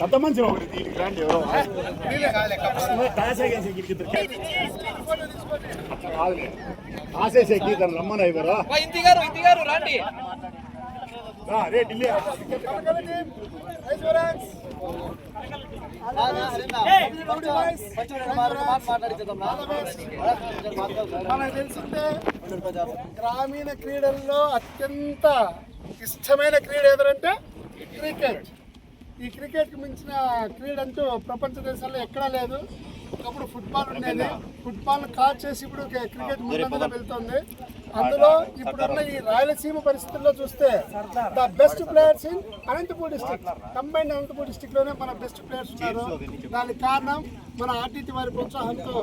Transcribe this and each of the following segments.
పెద్ద మనిషి ఒకటి దీనికి రండి ఎవరో టాసేసి అట్లా కాదులే టాసేసేకి తను రమ్మని అయిపోరా ఇంటి గారు ఇంటి గారు రండి రే ఢిల్లీ మనకు తెలిసిందే గ్రామీణ క్రీడల్లో అత్యంత ఇష్టమైన క్రీడ ఏదంటే క్రికెట్ ఈ క్రికెట్కి మించిన క్రీడ అంటూ ప్రపంచ దేశాల్లో ఎక్కడా లేదు. ఒకప్పుడు ఫుట్బాల్ ఉండేది. ఫుట్బాల్ కాల్ చేసి ఇప్పుడు క్రికెట్ ముందంగా వెళ్తుంది. అందులో ఇప్పుడున్న ఈ రాయలసీమ పరిస్థితుల్లో చూస్తే the best players in Anantapur district combined Anantapur డిస్టిక్లోనే మన బెస్ట్ ప్లేయర్స్ ఉన్నారు. దానికి కారణం మన ఆర్టీటీ వారి ప్రోత్సాహంతో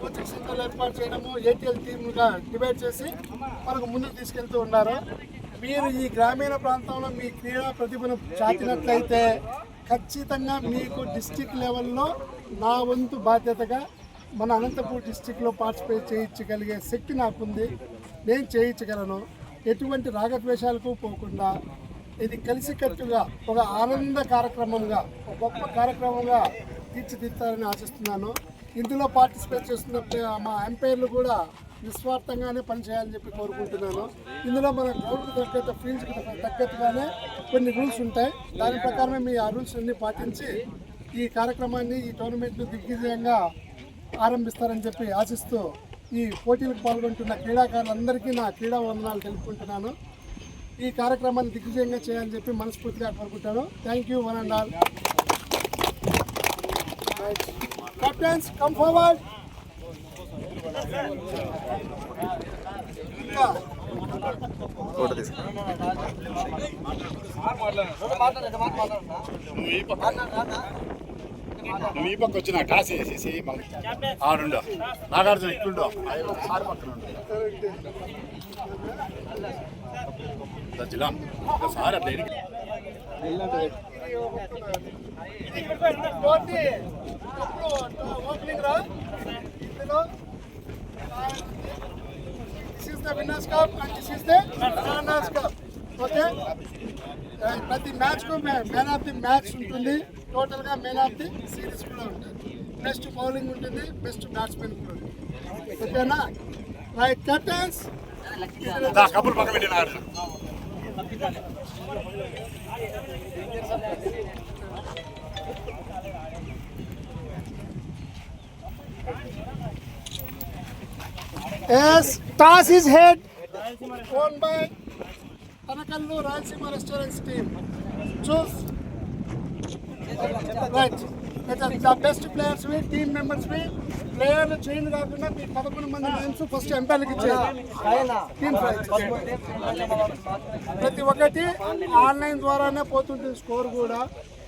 కోచింగ్ సెంటర్లు ఏర్పాటు చేయడము ఏటీఎల్ టీమ్గా డివైడ్ చేసి మనకు ముందుకు తీసుకెళ్తూ ఉన్నారు. మీరు ఈ గ్రామీణ ప్రాంతంలో మీ క్రీడా ప్రతిభను చాటినట్లయితే ఖచ్చితంగా మీకు డిస్టిక్ లెవెల్లో నా వంతు బాధ్యతగా మన అనంతపూర్ డిస్టిక్లో పార్టిసిపేట్ చేయించగలిగే శక్తి నాకుంది. నేను చేయించగలను. ఎటువంటి రాగద్వేషాలకు పోకుండా ఇది కలిసికట్టుగా ఒక ఆనంద కార్యక్రమంగా ఒక గొప్ప కార్యక్రమంగా తీర్చిదిద్దాలని ఆశిస్తున్నాను. ఇందులో పార్టిసిపేట్ చేస్తున్న మా ఎంపైర్లు కూడా నిస్వార్థంగానే పనిచేయాలని చెప్పి కోరుకుంటున్నాను. ఇందులో మన గ్రౌండ్కి తగ్గట్టు ఫీల్డ్కి తగ్గట్టుగానే కొన్ని రూల్స్ ఉంటాయి. దాని ప్రకారమే మీ ఆ రూల్స్ అన్ని పాటించి ఈ కార్యక్రమాన్ని ఈ టోర్నమెంట్ను దిగ్విజయంగా ఆరంభిస్తారని చెప్పి ఆశిస్తూ ఈ పోటీలకు పాల్గొంటున్న క్రీడాకారులందరికీ నా క్రీడా వందనాలు తెలుపుకుంటున్నాను. ఈ కార్యక్రమాన్ని దిగ్విజయంగా చేయాలని చెప్పి మనస్ఫూర్తిగా కోరుకుంటాను. Thank you one and all captains come forward నువ్వు ఈ పక్క నువ్వు ఈ పక్క వచ్చిన టాస్ వేసేసి ఆడుండు నాగార్జున ఇట్లుండు సార్ పక్కన ఉండు. జిల్లా సార్ అట్లా ఓపెనింగ్ రా. ఇందులో the winners cup and this is cup okay ప్రతి మ్యాచ్కు మ్యాన్ ఆఫ్ ది మ్యాచ్ ఉంటుంది. టోటల్గా మ్యాన్ ఆఫ్ ది సిరీస్ కూడా ఉంటుంది. బెస్ట్ బౌలింగ్ ఉంటుంది బెస్ట్ బ్యాట్స్మెన్ కూడా ఓకేనా రైట్ కెప్టెన్స్ దా, పెట్టి Nagarjuna Yes, toss is head. Won by Tanakallu Rayalaseema Restaurants team. Choose. Right. The best players team members ప్లేయర్లు చేంజ్ కాకుండా మీ పదకొండు మంది నేమ్స్ ఫస్ట్ ఎంపీలకు ఇచ్చేయాలి టీమ్ ప్రతి ఒక్కటి ఆన్లైన్ ద్వారానే పోతుంటుంది స్కోర్ కూడా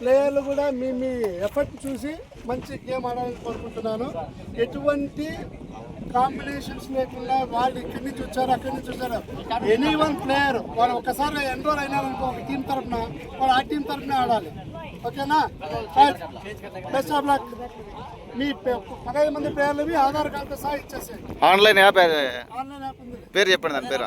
ప్లేయర్లు కూడా మీ మీ ఎఫర్ట్ చూసి మంచి గేమ్ ఆడాలని కోరుకుంటున్నాను. ఎటువంటి కాంబినేషన్స్ లేకుండా వాళ్ళు ఇక్కడి నుంచి వచ్చారు అక్కడి నుంచి వచ్చారు. ఎనీ వన్ ప్లేయర్ వాళ్ళు ఒకసారి ఎన్రోల్ అయినారనుకో ఒక టీం తరఫున వాళ్ళు ఆ టీం తరఫున ఆడాలి. ఓకేనా? బెస్ట్ ఆఫ్ లక్ మీ పదహైదు మంది ప్లేయర్లు ఆధార్ కార్డుతో సహా ఇచ్చేసేయండి ఆన్లైన్ యాప్ ఆన్లైన్ యాప్ ఉంది. పేరు చెప్పండి దాని పేరు.